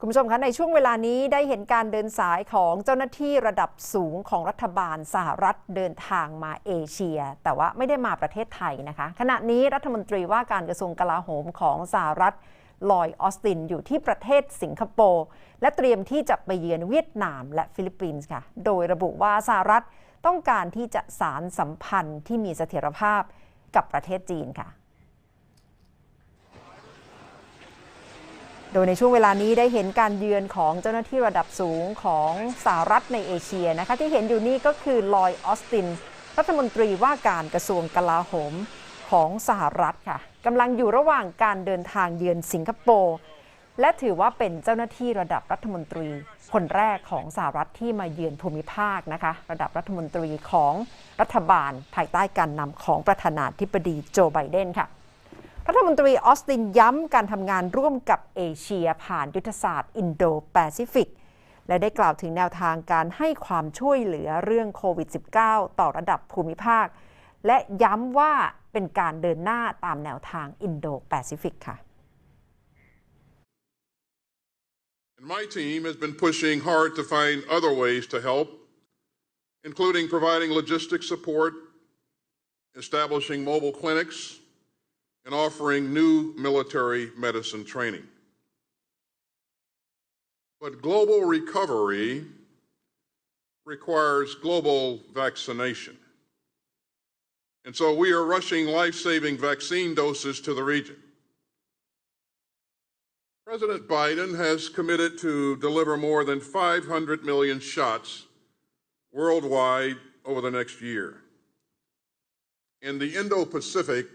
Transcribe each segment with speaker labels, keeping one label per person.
Speaker 1: คุณผู้ชมคะในช่วงเวลานี้ได้เห็นการเดินสายของเจ้าหน้าที่ระดับสูงของรัฐบาลสหรัฐเดินทางมาเอเชีย แต่ว่าไม่ได้มาประเทศไทยนะคะ ขณะนี้รัฐมนตรีว่าการกระทรวงกลาโหมของสหรัฐลอยออสตินอยู่ที่ประเทศสิงคโปร์และเตรียมที่จะไปเยือนเวียดนามและฟิลิปปินส์ค่ะ โดยระบุว่าสหรัฐต้องการที่จะสารสัมพันธ์ที่มีเสถียรภาพกับประเทศจีนค่ะ ดยในช่วงเวลานี้ได้เห็นการเยือนของเจ้าหน้าที่ระดับสูงของสหรัฐในเอเชียนะคะที่เห็นอยู่นี่ก็คือลอยออสติน รัฐมนตรีว่าการกระทรวงกลาโหมของสหรัฐค่ะกำลังอยู่ระหว่างการเดินทางเยือนสิงคโปร์และถือว่าเป็นเจ้าหน้าที่ระดับรัฐมนตรี คนแรกของสหรัฐที่มาเยือนภูมิภาคนะคะระดับรัฐมนตรีของรัฐบาลภายใต้การนำของประธานาธิบดีโจไบเดนค่ะ รัฐมนตรีออสตินย้ำการทำงานร่วมกับเอเชียผ่านยุทธศาสตร์อินโดแปซิฟิก และได้กล่าวถึงแนวทางการให้ความช่วยเหลือเรื่องโควิด -19 ต่อระดับภูมิภาค และย้ำว่าเป็นการเดินหน้าตามแนวทางอินโดแปซิฟิกค่ะ
Speaker 2: And my team has been pushing hard to find other ways to help, including providing logistics support, establishing mobile clinics, and offering new military medicine training. But global recovery requires global vaccination. And so we are rushing life saving vaccine doses to the region. President Biden has committed to deliver more than 500 million shots worldwide over the next year. And the Indo Pacific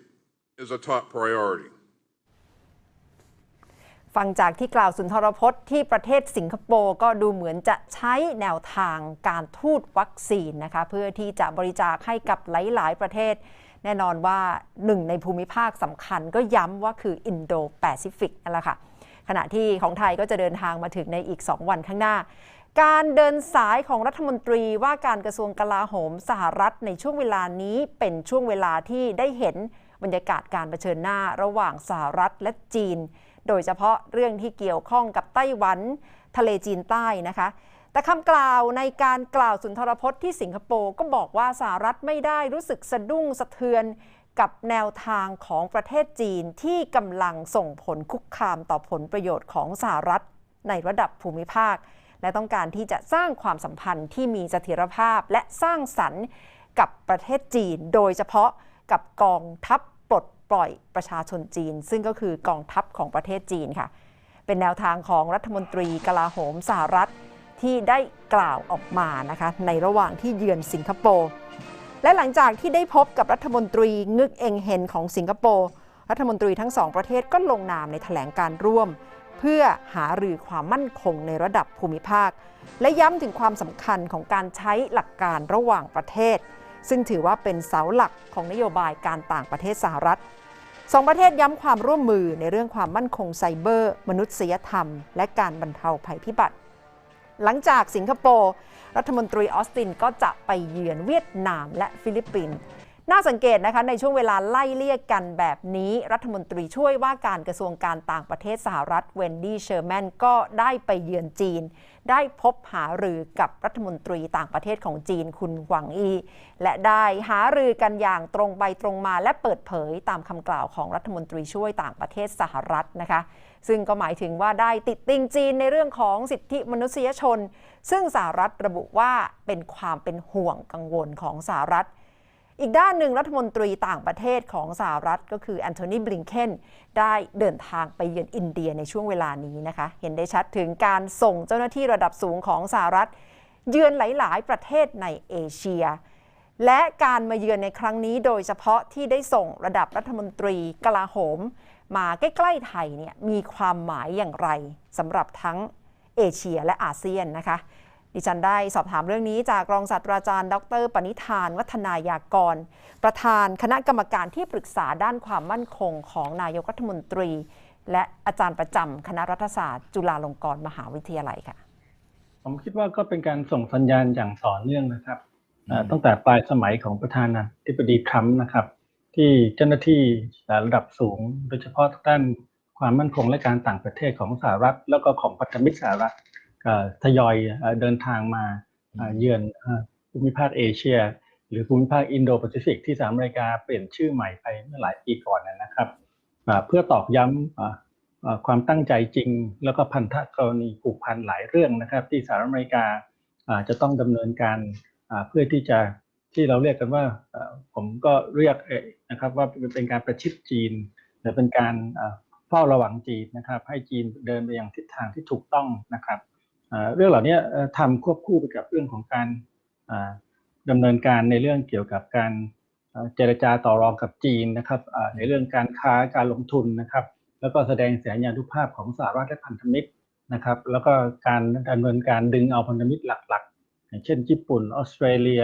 Speaker 2: is a top priority.
Speaker 1: ฟังจากที่กล่าวสุนทรพจน์ที่ประเทศสิงคโปร์ก็ดูเหมือนจะใช้แนวทางการทูตวัคซีนนะคะ เพื่อที่จะบริจาคให้กับหลาย ๆ ประเทศ แน่นอนว่าหนึ่งในภูมิภาคสำคัญก็ย้ำว่าคืออินโดแปซิฟิกนั่นแหละค่ะ ขณะที่ของไทยก็จะเดินทางมาถึงในอีก 2 วันข้างหน้า การเดินสายของรัฐมนตรีว่าการกระทรวงกลาโหมสหรัฐในช่วงเวลานี้เป็นช่วงเวลาที่ได้เห็น บรรยากาศการเผชิญหน้าระหว่างสหรัฐและจีน โดยเฉพาะเรื่องที่เกี่ยวข้องกับไต้หวันทะเลจีนใต้นะคะ แต่คำกล่าวในการกล่าวสุนทรพจน์ที่สิงคโปร์ก็บอกว่าสหรัฐไม่ได้รู้สึกสะดุ้งสะเทือนกับแนวทางของประเทศจีนที่กำลังส่งผลคุกคามต่อผลประโยชน์ของสหรัฐในระดับภูมิภาค และต้องการที่จะสร้างความสัมพันธ์ที่มีเสถียรภาพและสร้างสรรค์กับประเทศจีน โดยเฉพาะกับกองทัพ ปลดปล่อยประชาชนจีน ซึ่งก็คือกองทัพของประเทศจีนค่ะ เป็นแนวทางของรัฐมนตรีกลาโหมสหรัฐที่ได้กล่าวออกมานะคะในระหว่างที่เยือนสิงคโปร์และหลังจากที่ได้พบกับรัฐมนตรีงึกเองเฮนของสิงคโปร์รัฐมนตรีทั้งสองประเทศก็ลงนามในแถลงการร่วม เพื่อหารือความมั่นคงในระดับภูมิภาค และย้ำถึงความสำคัญของการใช้หลักการระหว่างประเทศ ซึ่งถือว่าเป็นเสาหลักของนโยบายการต่างประเทศสหรัฐสองประเทศย้ำความร่วมมือในเรื่องความมั่นคงไซเบอร์ มนุษยธรรม และการบรรเทาภัยพิบัติ หลังจากสิงคโปร์ รัฐมนตรีออสตินก็จะไปเยือนเวียดนามและฟิลิปปินส์ น่าสังเกตนะคะในช่วงเวลาไล่เลี่ยกกันแบบนี้รัฐมนตรีช่วยว่าการกระทรวงการต่างประเทศสหรัฐเวนดี้เชอร์แมนก็ได้ไปเยือนจีน ได้พบหารือกับรัฐมนตรีต่างประเทศของจีนคุณหวังอี และได้หารือกันอย่างตรงไปตรงมาและเปิดเผยตามคำกล่าวของรัฐมนตรีช่วยต่างประเทศสหรัฐนะคะซึ่งก็หมายถึงว่าได้ติดติงจีนในเรื่องของสิทธิมนุษยชน ซึ่งสหรัฐระบุว่าเป็นความเป็นห่วงกังวลของสหรัฐ อีกด้านหนึ่งรัฐมนตรีต่างประเทศของสหรัฐก็คือแอนโทนีบลิงเคนได้เดินทางไปเยือนอินเดียในช่วงเวลานี้นะคะ เห็นได้ชัดถึงการส่งเจ้าหน้าที่ระดับสูงของสหรัฐ เยือนหลาย ๆ ประเทศในเอเชีย และการมาเยือนในครั้งนี้โดยเฉพาะที่ได้ส่งระดับรัฐมนตรีกลาโหม มาใกล้ๆไทยเนี่ยมีความหมายอย่างไรสำหรับทั้งเอเชียและอาเซียนนะคะ ดิฉันได้สอบถามเรื่องนี้จากรองศาสตราจารย์ ดร ปณิธาน วัฒนายากร ประธานคณะกรรมการที่ปรึกษาด้านความมั่นคงของนายกรัฐมนตรี และอาจารย์ประจำคณะรัฐศาสตร์ จุฬาลงกรณ์มหาวิทยาลัยค่ะ
Speaker 3: ผมคิดว่าก็เป็นการส่งสัญญาณอย่างต่อเนื่องนะครับอ่าตั้งแต่ปลายสมัยของประธานาธิบดีทรัมป์นะครับ ที่เจ้าหน้าที่ระดับสูง โดยเฉพาะด้านคความมั่นคงและการต่างประเทศของสหรัฐ แล้วก็ของพันธมิตรสหรัฐก็ ทยอยเอ่อเดินทางมาเอ่อเยือนเอ่อภูมิภาคเอเชีย หรือภูมิภาคอินโดแปซิฟิกที่สหรัฐอเมริกาเปลี่ยนชื่อใหม่ไปเมื่อหลายปีก่อนนะครับอ่าเพื่อตอกย้ำอ่าอ่าความตั้งใจจริง แล้วก็พันธกรณีผูกพันหลายเรื่องนะครับ ที่สหรัฐอเมริกาอ่าจะต้องดำเนินการอ่าเพื่อที่จะที่เราเรียกกันว่าเอ่อผมก็เรียกเอ่อนะครับว่าเป็นการประชิดจีน หรือเป็นการอ่าเฝ้าระวังจีนนะครับ ให้จีนเดินไปอย่างทิศทางที่ถูกต้องนะครับอ่า เรื่องเหล่านี้ทำควบคู่ไปกับเรื่องของการดำเนินการในเรื่องเกี่ยวกับการเจรจาต่อรองกับจีนนะครับในเรื่องการค้าการลงทุนนะครับ แล้วก็แสดงสัญญานุภาพของสหรัฐและพันธมิตรนะครับ แล้วก็การดำเนินการดึงเอาพันธมิตรหลักๆ อย่างเช่น ญี่ปุ่นออสเตรเลีย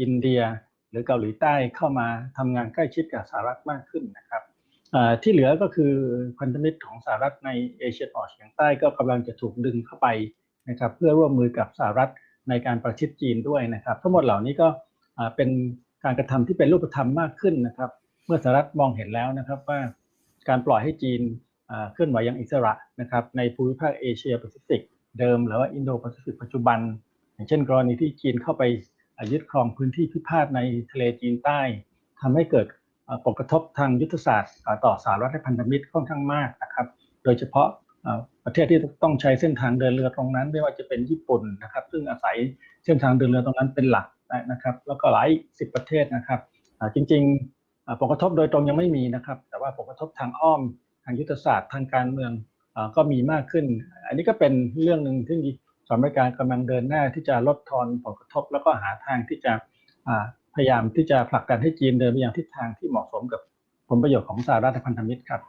Speaker 3: อินเดีย หรือเกาหลีใต้เข้ามาทำงานใกล้ชิดกับสหรัฐมากขึ้นนะครับที่เหลือก็คือพันธมิตรของสหรัฐในเอเชียตะวันออกเฉียงใต้ก็กำลังจะถูกดึงเข้าไป นะครับเพื่อร่วมมือกับสหรัฐในการประชิดจีนด้วยนะครับทั้งหมดเหล่านี้ก็เป็นการกระทำที่เป็นรูปธรรมมากขึ้นนะครับ เมื่อสหรัฐมองเห็นแล้วนะครับว่าการปล่อยให้จีนเคลื่อนไหวอย่างอิสระนะครับในภูมิภาคเอเชียแปซิฟิกเดิมหรือว่าอินโดแปซิฟิกปัจจุบัน อย่างเช่น กรณีที่จีนเข้าไปยึดครองพื้นที่พิพาทในทะเลจีนใต้ทำให้เกิดผลกระทบทางยุทธศาสตร์ ต่อสหรัฐและพันธมิตรค่อนข้างมากนะครับ โดยเฉพาะ ประเทศที่ต้องใช้เส้นทางเดินเรือตรงนั้น ไม่ว่าจะเป็นญี่ปุ่นนะครับ ซึ่งอาศัยเส้นทางเดินเรือตรงนั้นเป็นหลักนะครับ แล้วก็หลายสิบประเทศนะครับจริงๆผลกระทบโดยตรงยังไม่มีนะครับ แต่ว่าผลกระทบทางอ้อมทางยุทธศาสตร์ทางการเมืองก็มีมากขึ้น อันนี้ก็เป็นเรื่องหนึ่งที่สหรัฐอเมริกากำลังเดินหน้าที่จะลดทอนผลกระทบ แล้วก็หาทางที่จะพยายามที่จะผลักดันให้จีนเดินไปอย่างทิศทางที่เหมาะสมกับผลประโยชน์ของสหรัฐพันธมิตรครับ